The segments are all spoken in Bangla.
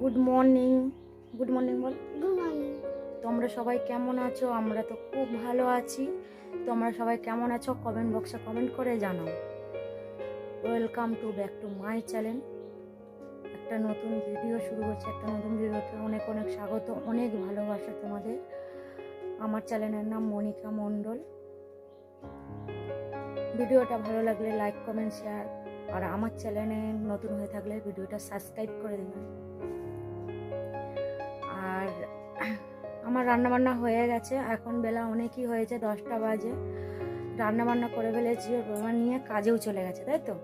গুড মর্নিং গুড মর্নিং বল। গুড মর্নিং তোমরা সবাই কেমন আছো? আমরা তো খুব ভালো আছি। তোমরা সবাই কেমন আছো? কমেন্ট বক্সে কমেন্ট করে জানাও। Welcome to back to my channel একটা নতুন ভিডিও শুরু হচ্ছে। একটা নতুন ভিডিওতে অনেক অনেক স্বাগত, অনেক ভালোবাসা তোমাদের। আমার চ্যানেলের নাম মনিকা মণ্ডল। ভিডিওটা ভালো লাগলে লাইক কমেন্ট শেয়ার আর আমার চ্যানেলে নতুন হয়ে থাকলে ভিডিওটা সাবস্ক্রাইব করে দেবেন। আমার রান্নাবান্না হয়ে গেছে। এখন বেলা অনেকই হয়েছে, দশটা বাজে। রান্নাবান্না করে ফেলেছি আমার নিয়ে কাজেও চলে গেছে, তাই তো?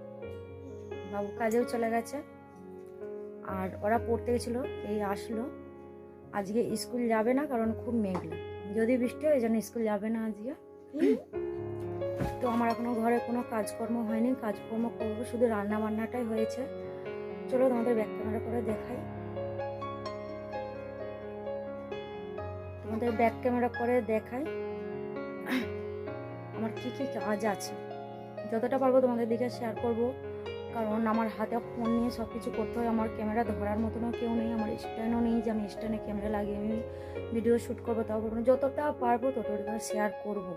বাবু কাজেও চলে গেছে। আর ওরা পড়তে গেছিল, এই আসলো। আজকে স্কুল যাবে না, কারণ খুব মেঘলা। যদি বৃষ্টি হয়, এই জন্য স্কুল যাবে না আজকে। তো আমার এখনও ঘরে কোনো কাজকর্ম হয়নি। কাজকর্ম করব, শুধু রান্না বান্নাটাই হয়েছে। চলো তোমাদের ব্যাক ক্যামেরা করে দেখাই। তোমাদের ব্যাক ক্যামেরা করে দেখাই। আমার কি কি কাজ আছে। যতটা পারব তোমাদের দিকে শেয়ার করব। কারণ আমার হাতে ফোন নিয়ে সব কিছু করতে হয়। আমার ক্যামেরা ধরার মতনও কেউ নেই। আমার স্ট্যান্ডও নেই যে আমি স্ট্যান্ডে ক্যামেরা লাগিয়ে আমি ভিডিও শ্যুট করব, তাও করব। যতটা পারব ততটা শেয়ার করব।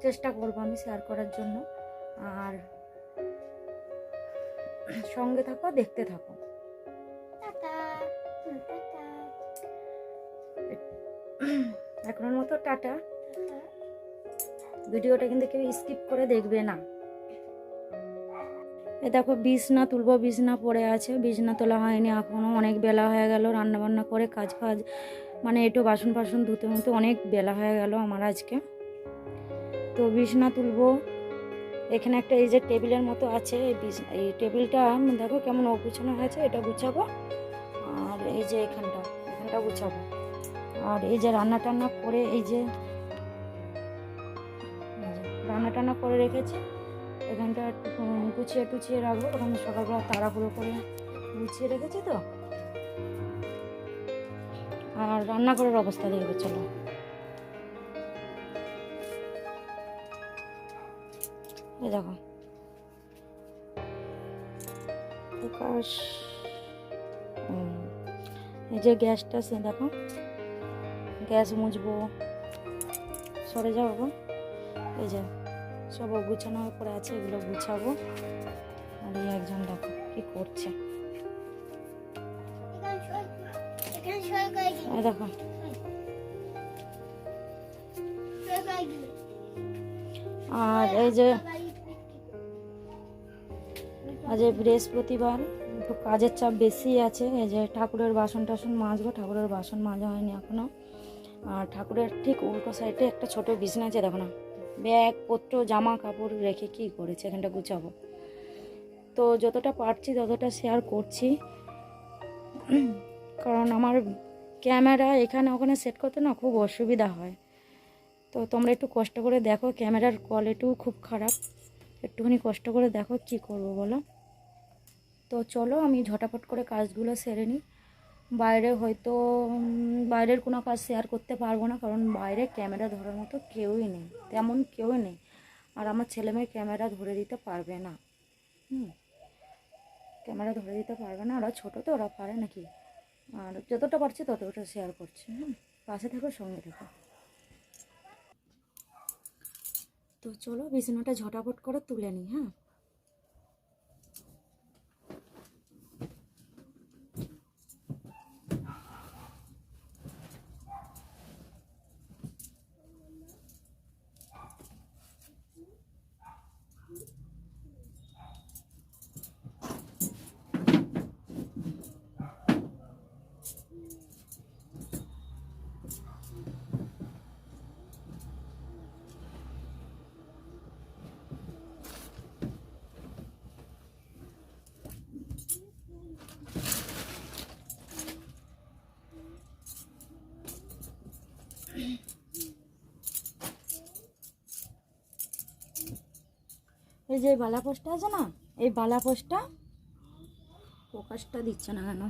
চেষ্টা করব আমি শেয়ার করার জন্য। আর সঙ্গে থাকো, দেখতে থাকো। এখনের মতো টাটা। ভিডিওটা কিন্তু কেউ স্কিপ করে দেখবে না। এ দেখো, বিছনা তুলবো, বিছনা পড়ে আছে। বিছনা তোলা হয়নি এখনও অনেক বেলা হয়ে গেল রান্না বান্না করে কাজ ফাজ মানে একটু বাসন ফাসন ধুতে মুতে অনেক বেলা হয়ে গেল আমার আজকে। তো বিছনা তুলবো। এখানে একটা এই যে টেবিলের মতো আছে এই টেবিলটা, দেখো কেমন অগুছানো হয়েছে, এটা গুছাবো। আর এই যে এখানটা এখানটা গুছাবো। আর এই যে রান্না টান্না করে, এই যে রান্না টান্না করে রেখেছি, এখানটা গুছিয়ে টুছিয়ে রাখব। ওখানে সকালবেলা তাড়াহুড়ো করে গুছিয়ে রেখেছি তো। আর রান্নাঘরের অবস্থা দেখবে, চলো। এই দেখো। এই যে গ্যাসটা সে দেখো। গ্যাস মুছবো। সরে যাব। এই যে, সব গুছানো হয়ে পড়ে আছে, এগুলো গুছাবো। আর এই একজন দেখো কি করছে। দেখো। আর এই যে, আজ বৃহস্পতিবার, একটু কাজের চাপ বেশি আছে। এই যে ঠাকুরের বাসন টাসন মাজবো, ঠাকুরের বাসন মাজা হয়নি এখনও। ঠাকুরের ঠিক উল্টো সাইডে একটা ছোট বিছনা আছে, দেখো না। ব্যাগ পত্র, জামা কাপড় রেখে কি করেছে, এখানটা গুছাবো। তো যতটা পারছি ততটা শেয়ার করছি। কারণ আমার ক্যামেরা এখানে ওখানে সেট করতে না খুব অসুবিধা হয়। তো তোমরা একটু কষ্ট করে দেখো, ক্যামেরার কোয়ালিটিও খুব খারাপ। একটুখানি কষ্ট করে দেখো কি করব বলো। তো চলো আমি ঝটাপট করে কাজগুলো সেরে নিই। বাইরে হয়তো বাইরের কোনো কাজ শেয়ার করতে পারব না, কারণ বাইরে ক্যামেরা ধরার মতো কেউই নেই, তেমন কেউই নেই। আর আমার ছেলে মেয়ে ক্যামেরা ধরে দিতে পারবে না। হুম ক্যামেরা ধরে দিতে পারবে না, ওরা ছোটো তো, ওরা পারে নাকি? আর যতটা পারছি ততটা শেয়ার করছি, হুম, পাশে থেকো, সঙ্গে থেকো। তো চলো, বিছানাটা ঝটাপট করে তুলে নিই হ্যাঁ? এই যে বালা পোস্টটা আছে না এই বালা পোস্টটা প্রকাশটা দিচ্ছে না কেন?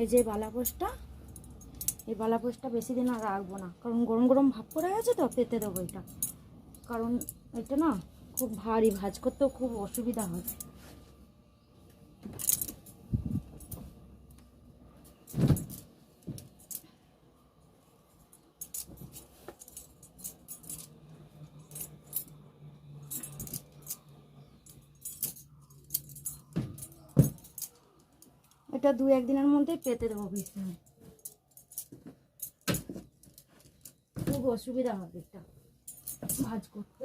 এই যে বালা পোস্টটা এই বালাপোষটা বেশি দিন আর রাখব না কারণ গরম গরম ভাব করে গেছে তো পেতে দেবো এটা। কারণ এটা না খুব ভারী ভাজ করতেও খুব অসুবিধা হয়। এটা দু একদিনের মধ্যেই পেতে দেবো বেশি হয় খুব অসুবিধা হবে এটা ভাজ করতে।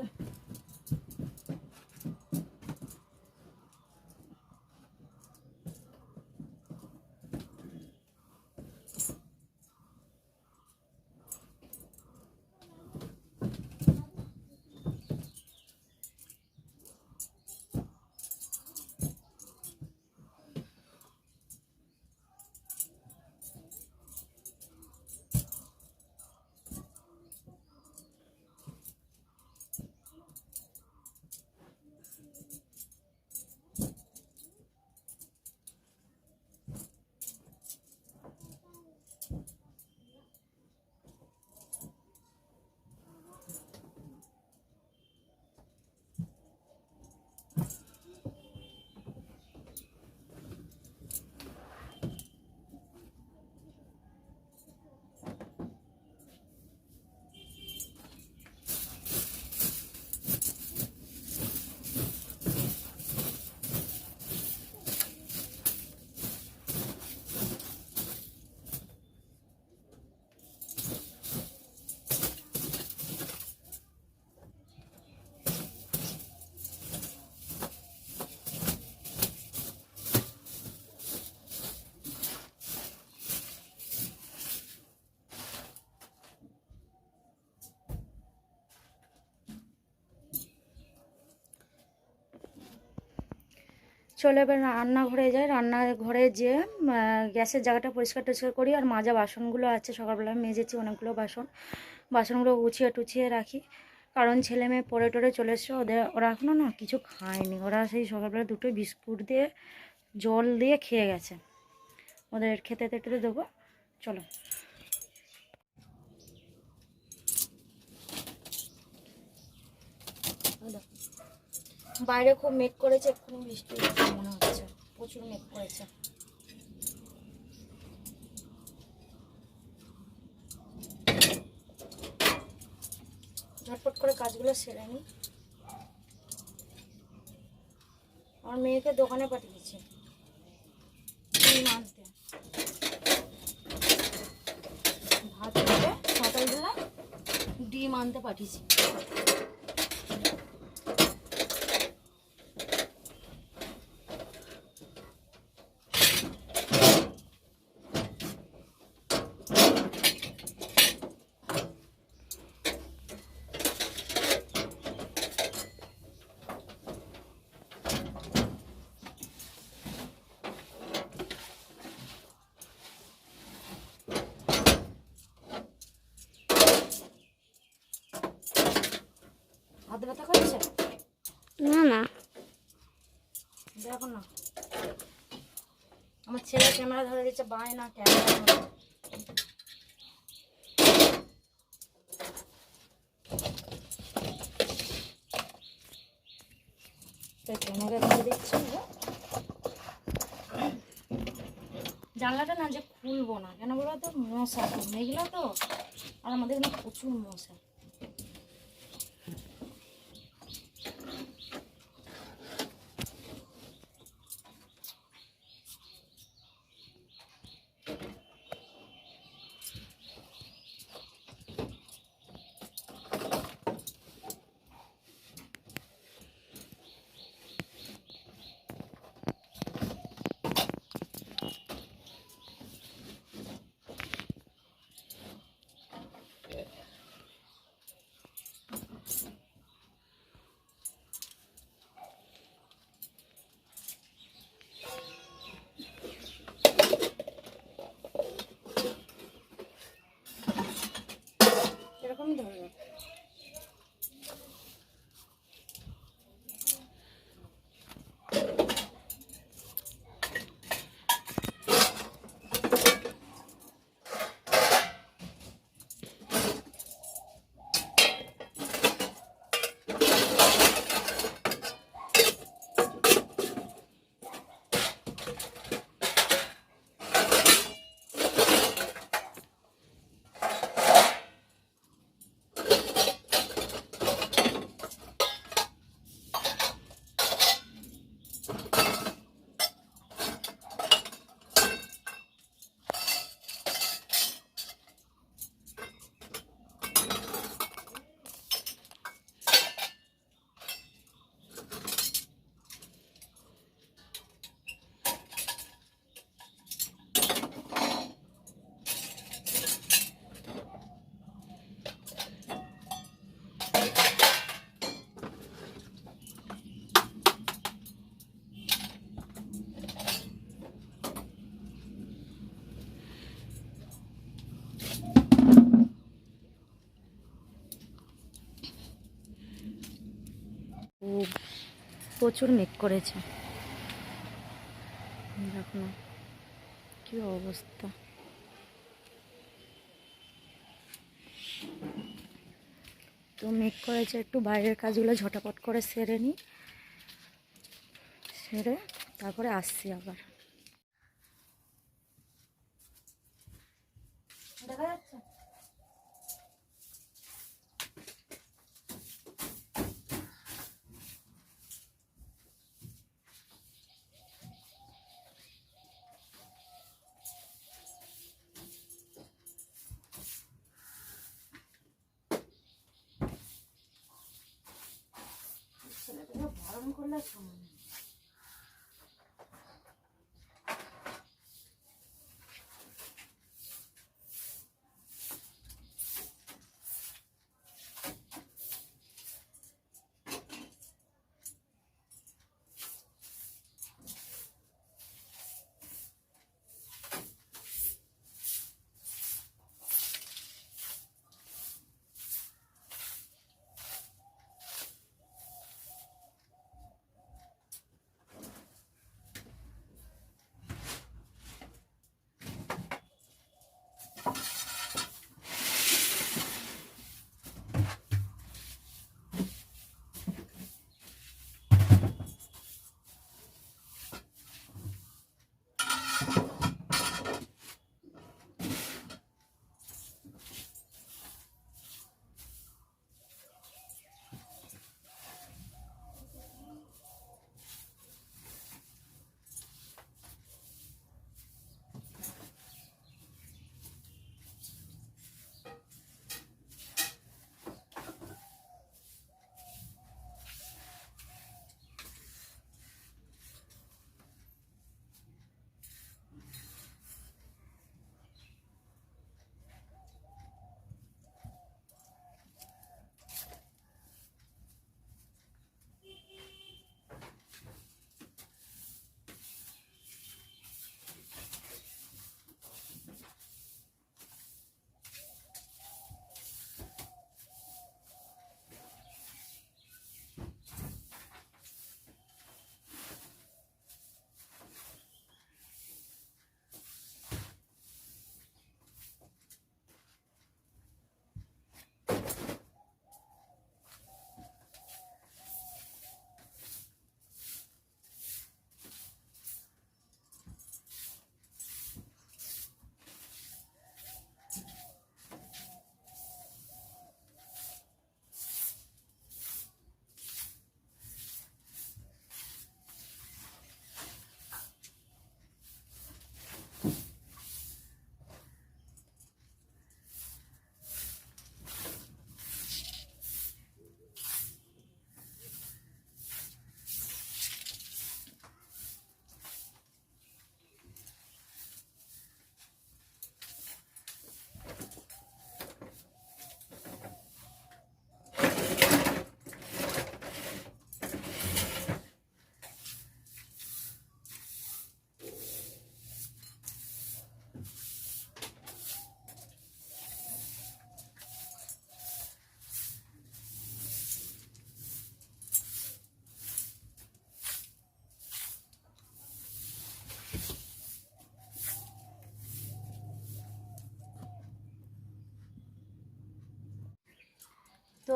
চলে এবার রান্নাঘরে যাই, রান্নাঘরে যে গ্যাসের জায়গাটা পরিষ্কার টরিষ্কার করি, আর মাজা বাসনগুলো আছে, সকালবেলা মেজেছি অনেকগুলো বাসন, বাসনগুলো গুছিয়ে টুছিয়ে রাখি, কারণ ছেলে মেয়ে পরে টরে চলে এসছে, ওদের, ওরা এখনও না কিছু খায়নি, ওরা সেই সকালবেলা দুটো বিস্কুট দিয়ে, জল দিয়ে খেয়ে গেছে, ওদের খেতে টেতে দেবো, চলো ওই দেখো। বাইরে খুব মেঘ করেছে, এক্ষুনি বৃষ্টি হচ্ছে মনে হচ্ছে। প্রচুর মেঘ করেছে। ঝটপট করে কাজগুলো সেরে নিই। আমার মেয়েকে দোকানে পাঠিয়েছি। ভাত ডিম আনতে পাঠিয়েছি হাত ব্যথা করছে না না দেখো না। আমার ছেলে ক্যামেরা ধরে দিচ্ছে বায় না, ক্যামেরা ক্যামেরা ধরে দিচ্ছে জানলাটা না যে খুলবো না। কেন বলো তো? মশা মেঘলা তো আর আমাদের এখানে প্রচুর মশা। প্রচুর মেঘ করেছে। দেখো না, কি অবস্থা। তো মেঘ করেছে, একটু বাইরের কাজগুলো ঝটাপট করে সেরে নিই সেরে তারপরে আসছি আবার। দেখা যাচ্ছে? coração.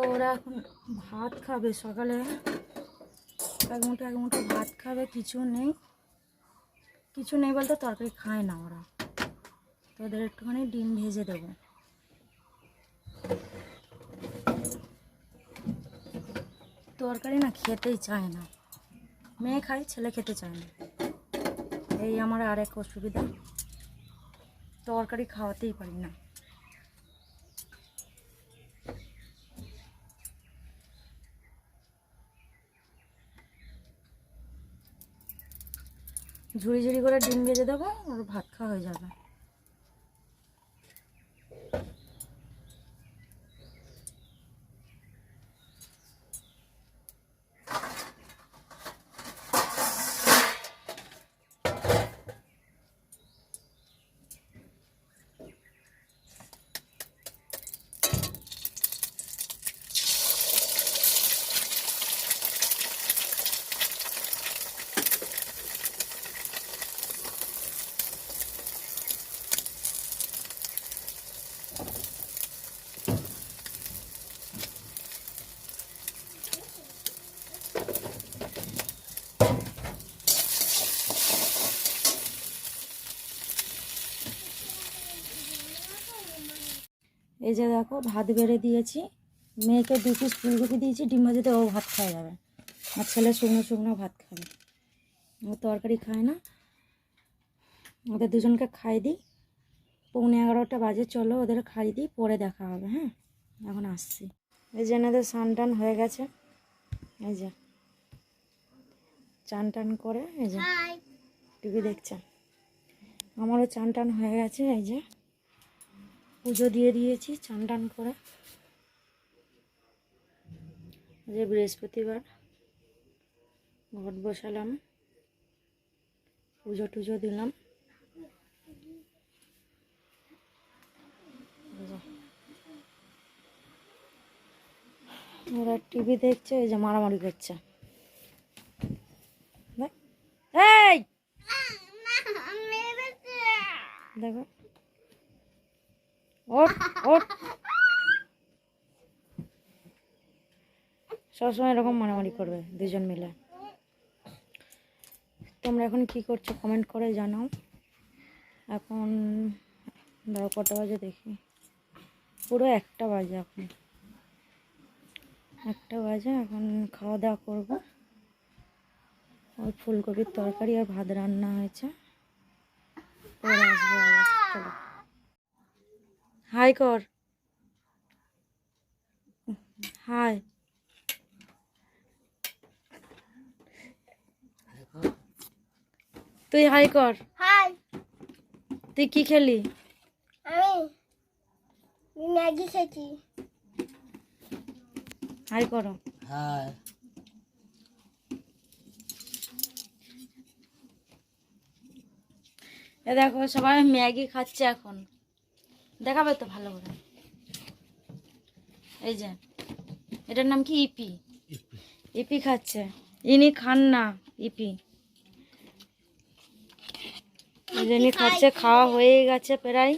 ওরা এখন ভাত খাবে সকালে। এক মুঠো এক মুঠো ভাত খাবে, কিছু নেই। কিছু নেই বলতে তরকারি খায় না ওরা। তো ওদের একটুখানি ডিম ভেজে দেবো। তরকারি না খেতেই চায় না। মেয়ে খায়, ছেলে খেতে চায় না। এই আমার আর এক অসুবিধা। তরকারি খাওয়াতেই পারি না। ঝুড়ি ঝুড়ি করে ডিম ভেজে দেবো ওর ভাত খাওয়া হয়ে যাবে। এই যে দেখো ভাত বেড়ে দিয়েছি। মেয়েকে দু পিস ফুলকপি দিয়েছি ডিম ভাজিতে ও ভাত খাওয়া যাবে। আর ছেলে শুকনো শুকনো ভাত খাবে। ও তরকারি খায় না। ওদের দুজনকে খাই দিই। পৌনে এগারোটা বাজে চলো ওদের খাই দিই পরে দেখা হবে হ্যাঁ? এখন আসছি। এই যে এনাদের স্নান টান হয়ে গেছে। এই যে। চান টান করে এই যে। টিভি দেখছেন আমারও চান টান হয়ে গেছে এই যে। পুজো দিয়ে দিয়েছি চান টান করে যে বৃহস্পতিবার ঘট বসালাম পুজো টুজো দিলাম। ওরা টিভি দেখছে এই যে মারামারি করছে। এই! দেখো। ওঠ ওঠ। সবসময় এরকম মারামারি করবে দুজন মিলে। তোমরা এখন কি করছ কমেন্ট করে জানাও। এখন ধরো কটা বাজে দেখি। পুরো একটা বাজে এখন। একটা বাজে, এখন খাওয়া দাওয়া করব। ওই ফুলকপির তরকারি আর ভাত রান্না হয়েছে। পরে আসব চলো। হাই কর। হাই। তুই হাই কর। হাই। তুই কি খেলি? আমি ম্যাগি খেয়েছি। হাই করো। হ্যাঁ এ দেখো সবাই ম্যাগি খাচ্ছে এখন। দেখাবে তো ভালো করে। এই যে এটার নাম কি? ইপি। ইপি। খাচ্ছে। ইনি খান না ইপি। ইনি খাচ্ছে খাওয়া হয়ে গেছে প্রায়।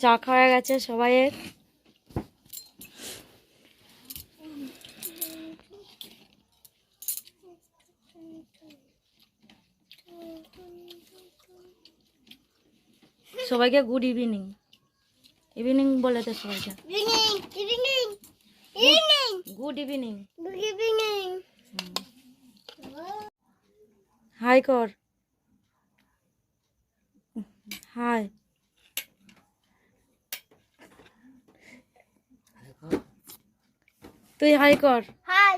চা খাওয়া গেছে সবাইয়ের। সবাইকে গুড ইভিনিং ইভিনিং বলে তো সবাইকে। Evening evening evening good evening good evening hi কর হাই তুই হাই কর হাই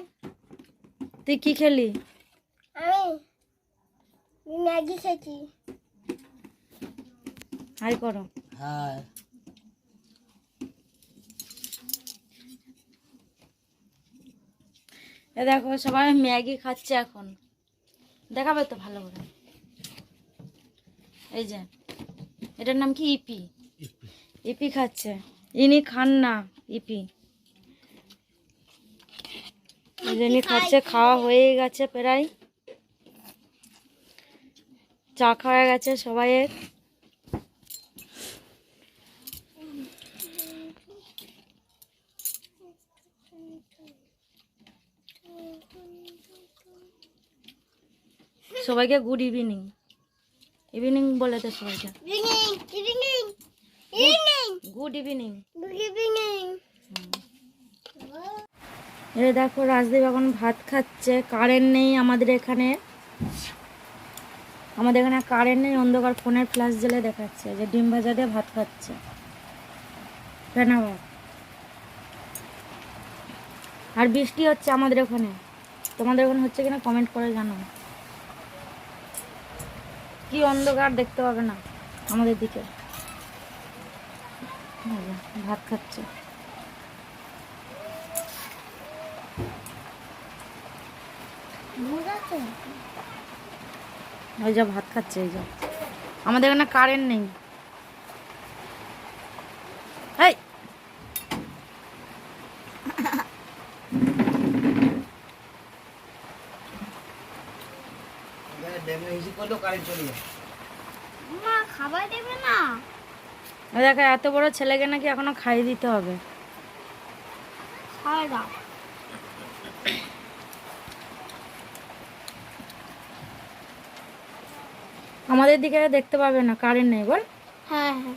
তুই কি খেলি? আমি ম্যাগি খেয়েছি। হাই করো। হ্যাঁ এ দেখো সবাই ম্যাগি খাচ্ছে এখন। দেখাবে তো ভালো করে। এই যে এটার নাম কি? ইপি। ইপি। খাচ্ছে। ইনি খান না ইপি। ইনি খাচ্ছে খাওয়া হয়ে গেছে প্রায়। চা খাওয়া গেছে সবাইয়ের। সবাইকে গুড ইভিনিং ইভিনিং বলে তো সবাইকে। গুড ইভিনিং এই দেখো রাজদীপ এখন ভাত খাচ্ছে কারেন্ট নেই আমাদের এখানে। আমাদের এখানে কারেন্ট নেই অন্ধকার ফোনের ফ্ল্যাশ জেলে দেখাচ্ছে যে ডিম ভাজা দিয়ে ভাত খাচ্ছে। ফেনা ভাত আর বৃষ্টি হচ্ছে আমাদের ওখানে তোমাদের ওখানে হচ্ছে কিনা কমেন্ট করে জানাও। কি অন্ধকার দেখতে পাবে না আমাদের দিকে। ভাত খাচ্ছে। ওই যা ভাত খাচ্ছে এই যা। আমাদের এখানে কারেন্ট নেই এই ড্যামে হিসি করলেও কারেন্ট চলে যায় মা খাবার দেবে না ওই দেখো এত বড় ছেলেকে নাকি এখনও খাইয়ে দিতে হবে। আমাদের দিকে দেখতে পাবে না কারেন্ট নেই বল। হ্যাঁ হ্যাঁ।